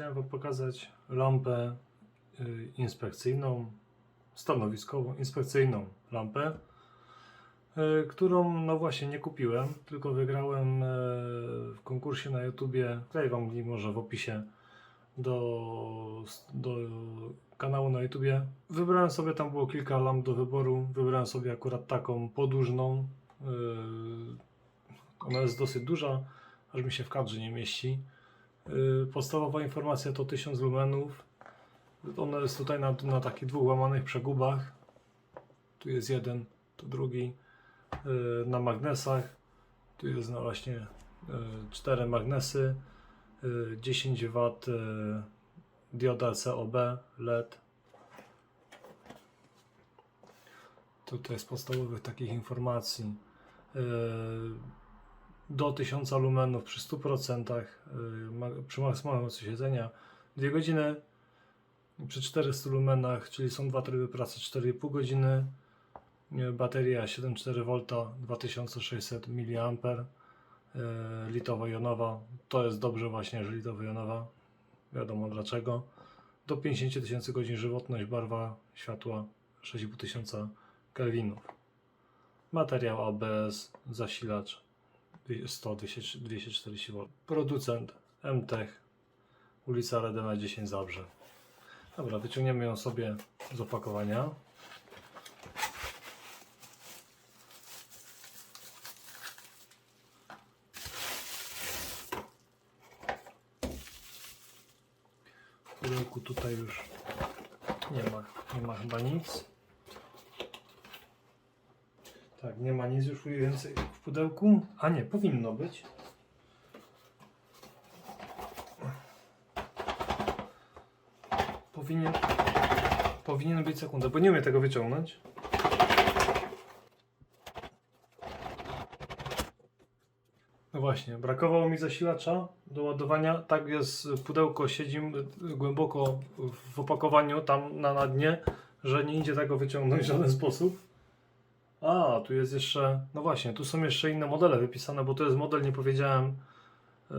Chciałem Wam pokazać lampę y, inspekcyjną, stanowiskową, inspekcyjną lampę, y, którą no właśnie nie kupiłem, tylko wygrałem y, w konkursie na YouTubie. Tutaj Wam link może w opisie do, do kanału na YouTubie. Wybrałem sobie, tam było kilka lamp do wyboru. Wybrałem sobie akurat taką podłużną. Ona jest dosyć duża, aż mi się w kadrze nie mieści. Yy, Podstawowa informacja to 1000 lumenów. Ona jest tutaj na, na takich dwóch łamanych przegubach. Tu jest jeden, tu drugi. Yy, Na magnesach. Tu jest no właśnie yy, cztery magnesy. Yy, 10 W dioda COB LED. Tutaj z podstawowych takich informacji. Do 1000 lumenów przy 100%, yy, ma- przy maksymalnym mocy siedzenia. 2 godziny, przy 400 lumenach, czyli są dwa tryby pracy 4,5 godziny, yy, bateria 7,4V 2600 mAh, litowo-jonowa, to jest dobrze właśnie, że litowo-jonowa, wiadomo dlaczego, do 50 tysięcy godzin żywotność, barwa światła 6500 kelwinów. Materiał ABS, zasilacz 100 200 240 V. Producent MTech, ulica Redena 10 Zabrze. Dobra, wyciągniemy ją sobie z opakowania. W tutaj już nie ma, nie ma chyba nic. Tak, nie ma nic już więcej w pudełku. A nie, powinno być. Powinien, powinien być sekundę, bo nie umiem tego wyciągnąć. No właśnie, brakowało mi zasilacza do ładowania. Tak jest, pudełko siedzi głęboko w opakowaniu, tam na, na dnie, że nie idzie tego wyciągnąć w żaden sposób. A, tu jest jeszcze. No właśnie, tu są jeszcze inne modele wypisane, bo to jest model, nie powiedziałem. Yy,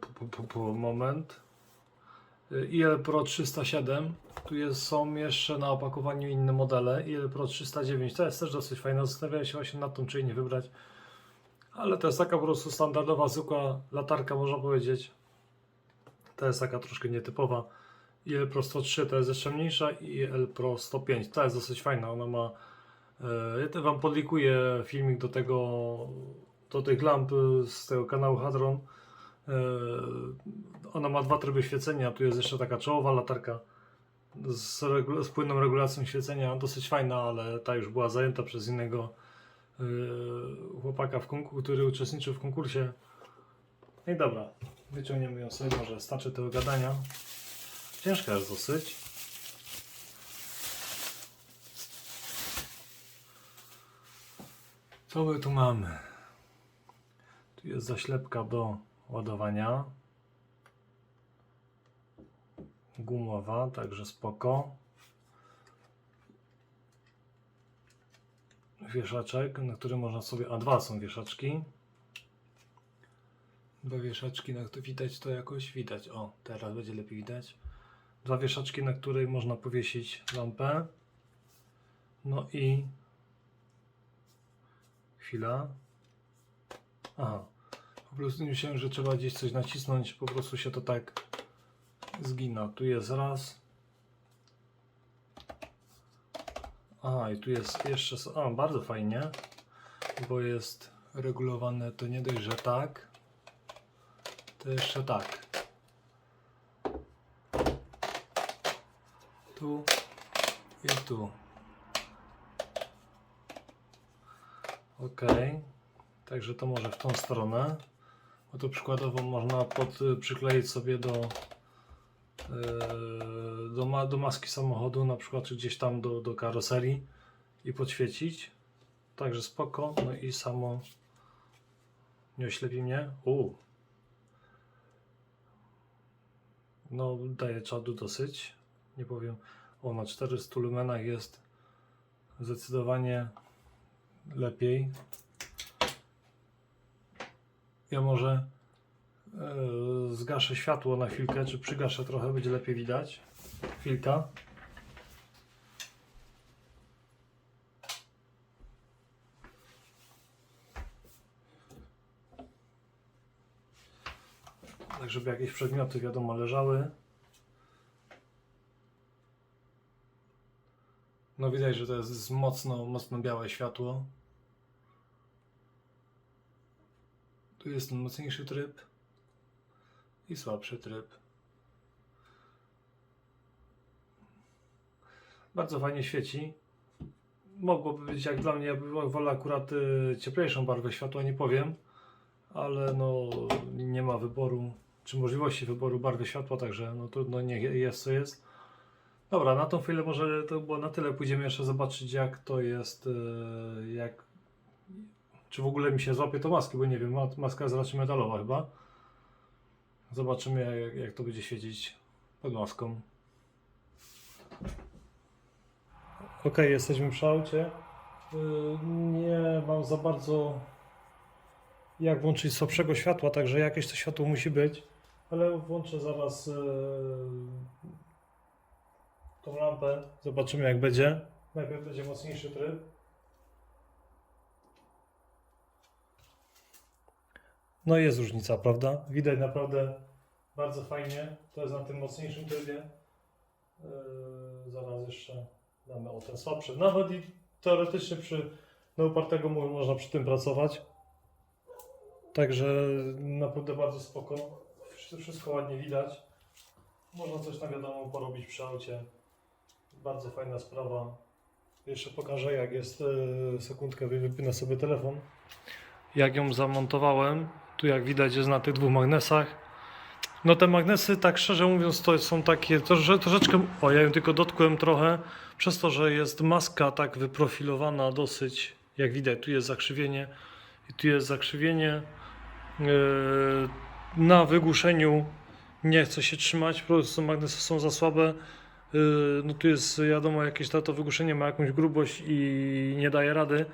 po, po, po, moment. Yy, IL Pro 307. Tu jest, są jeszcze na opakowaniu inne modele. IL Pro 309. To jest też dosyć fajne. Zastanawiałem się właśnie nad tym, czy nie wybrać. Ale to jest taka po prostu standardowa, zwykła latarka, można powiedzieć. To jest taka troszkę nietypowa. IL Pro 103 to jest jeszcze mniejsza i IL Pro 105. To jest dosyć fajna. Ona ma E, Ja też Wam podlikuję filmik do tego, do tych lamp e, z tego kanału Hadron. E, Ona ma dwa tryby świecenia, tu jest jeszcze taka czołowa latarka z, z płynną regulacją świecenia, dosyć fajna, ale ta już była zajęta przez innego e, chłopaka, w konku- który uczestniczył w konkursie. No i dobra, wyciągniemy ją sobie, może starczy tego gadania. Ciężka jest dosyć. Co my tu mamy? Tu jest zaślepka do ładowania. Gumowa, także spoko. Wieszaczek, na którym można sobie. A dwa są wieszaczki. Dwa wieszaczki, na które widać to jakoś widać. O, teraz będzie lepiej widać. Dwa wieszaczki, na której można powiesić lampę. No i Chwila. Aha. Po prostu myślałem, że trzeba gdzieś coś nacisnąć. Po prostu się to tak zgina. Tu jest raz. Aha, i tu jest jeszcze. A, bardzo fajnie. Bo jest regulowane to nie dość, że tak. To jeszcze tak. Tu i tu. Ok, także to może w tą stronę. Bo to przykładowo można pod, przykleić sobie do, e, do, do maski samochodu, na przykład czy gdzieś tam do, do karoserii i podświecić. Także spoko. No i samo nie oślepi mnie. U. No, daje czadu dosyć. Nie powiem. O, na 400 lumenach jest zdecydowanie lepiej. Ja może Yy, Zgaszę światło na chwilkę, czy przygaszę trochę, będzie lepiej widać. Chwilka. Tak, żeby jakieś przedmioty, wiadomo, leżały. No widać, że to jest mocno, mocno białe światło. Tu jest mocniejszy tryb i słabszy tryb. Bardzo fajnie świeci. Mogłoby być jak dla mnie, ja wolę akurat y, cieplejszą barwę światła, nie powiem, ale no nie ma wyboru, czy możliwości wyboru barwy światła, także no trudno, nie jest co jest. Dobra, na tą chwilę może to było na tyle. Pójdziemy jeszcze zobaczyć jak to jest, y, jak czy w ogóle mi się złapie to maski, bo nie wiem, ma- maska jest raczej metalowa chyba. Zobaczymy jak, jak to będzie świecić pod maską. Ok, jesteśmy przy aucie. Yy, Nie mam za bardzo jak włączyć słabszego światła, także jakieś to światło musi być. Ale włączę zaraz yy, tą lampę. Zobaczymy jak będzie. Najpierw będzie mocniejszy tryb. No jest różnica, prawda? Widać naprawdę bardzo fajnie. To jest na tym mocniejszym trybie. Yy, zaraz jeszcze damy o ten słabszy. Nawet i teoretycznie przy upartego mu- można przy tym pracować. Także naprawdę bardzo spoko. Wsz- Wszystko ładnie widać. Można coś na wiadomo porobić przy aucie. Bardzo fajna sprawa. Jeszcze pokażę jak jest. Yy, sekundkę wy- wypinę sobie telefon. Jak ją zamontowałem, tu jak widać jest na tych dwóch magnesach. No te magnesy, tak szczerze mówiąc, to są takie trosze, troszeczkę. O, ja ją tylko dotkłem trochę, przez to, że jest maska tak wyprofilowana dosyć. Jak widać, tu jest zakrzywienie i tu jest zakrzywienie. Yy, na wygłuszeniu nie chce się trzymać, po prostu magnesy są za słabe. Yy, no tu jest wiadomo, jakieś to, wygłuszenie ma jakąś grubość i nie daje rady.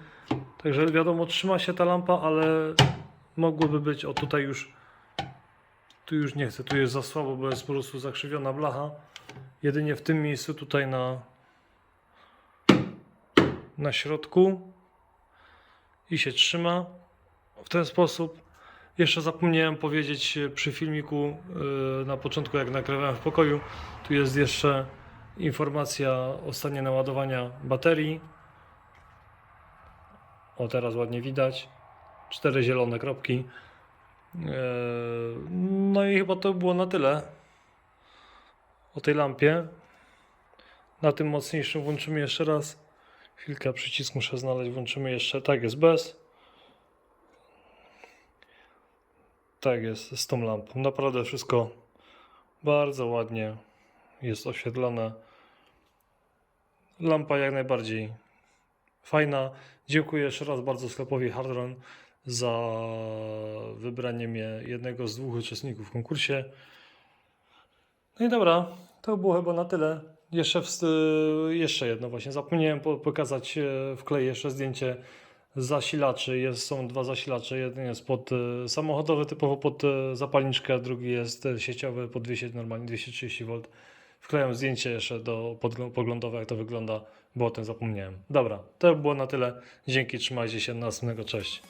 Także wiadomo, trzyma się ta lampa, ale mogłoby być, o tutaj już tu już nie chcę, tu jest za słabo, bo jest po prostu zakrzywiona blacha. Jedynie w tym miejscu tutaj na na środku i się trzyma w ten sposób. Jeszcze zapomniałem powiedzieć e, przy filmiku e, na początku, jak nagrywałem w pokoju, tu jest jeszcze informacja o stanie naładowania baterii. O, teraz ładnie widać. Cztery zielone kropki. Eee, No i chyba to było na tyle o tej lampie. Na tym mocniejszym włączymy jeszcze raz. Chwilkę przycisk muszę znaleźć. Włączymy jeszcze. Tak jest bez. Tak jest z tą lampą. Naprawdę wszystko bardzo ładnie jest oświetlone. Lampa jak najbardziej fajna. Dziękuję jeszcze raz bardzo sklepowi Hardron za wybranie mnie jednego z dwóch uczestników w konkursie. No i dobra, to było chyba na tyle. Jeszcze, wst- jeszcze jedno właśnie, zapomniałem po- pokazać, e, wkleję jeszcze zdjęcie zasilaczy. Jest, są dwa zasilacze, jeden jest pod e, samochodowy, typowo pod e, zapalniczkę, drugi jest sieciowy pod 200, normalnie 230V. Wklejam zdjęcie jeszcze do poglądowe, jak to wygląda, bo o tym zapomniałem. Dobra, to było na tyle. Dzięki, trzymajcie się, następnego, cześć.